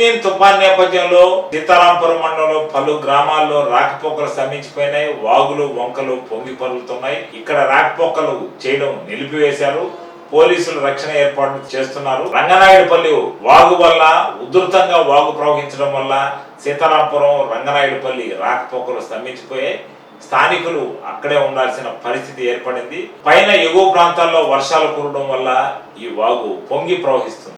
వైరింజన్ తుఫాన్ నేపథ్యంలో సీతారాంపురం మండలంలో పలు గ్రామాల్లో రాకపోకలు స్తంభించిపోయినాయి. వాగులు వంకలు పొంగి పరులుతున్నాయి ఇక్కడ రాకపోకలు చేయడం నిలిపివేశారు. పోలీసులు రక్షణ ఏర్పాట్లు చేస్తున్నారు. రంగనాయుడుపల్లి వాగు వల్ల ఉధృతంగా వాగు ప్రవహించడం వల్ల సీతారాంపురం రంగనాయుడుపల్లి రాకపోకలు స్తంభించిపోయాయి. స్థానికులు అక్కడే ఉండాల్సిన పరిస్థితి ఏర్పడింది. పైన ఎగువ ప్రాంతాల్లో వర్షాలు కురవడం వల్ల ఈ వాగు పొంగి ప్రవహిస్తుంది.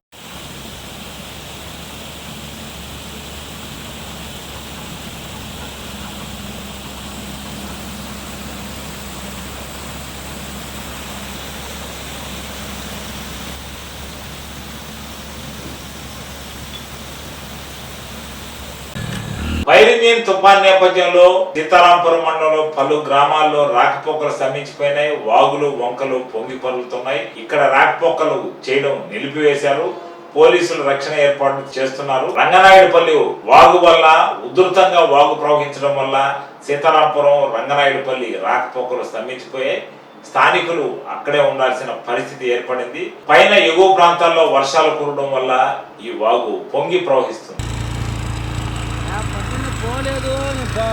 వైరింజన్ తుఫాన్ నేపథ్యంలో సీతారాంపురం మండలంలో పలు గ్రామాల్లో రాకపోకలు స్తంభించిపోయినాయి. వాగులు వంకలు పొంగి పరులుతున్నాయి ఇక్కడ రాకపోకలు చేయడం నిలిపివేశారు. పోలీసులు రక్షణ ఏర్పాట్లు చేస్తున్నారు. రంగనాయుడుపల్లి వాగు వల్ల ఉధృతంగా వాగు ప్రవహించడం వల్ల సీతారాంపురం రంగనాయుడుపల్లి రాకపోకలు స్తంభించిపోయాయి. స్థానికులు అక్కడే ఉండాల్సిన పరిస్థితి ఏర్పడింది. పైన ఎగువ ప్రాంతాల్లో వర్షాలు కురవడం వల్ల ఈ వాగు పొంగి ప్రవహిస్తుంది. పోలేదు నేను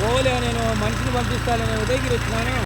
పోలే నేను మనిషిని పంపిస్తాను నేను ఉదయగిరి వచ్చినాను.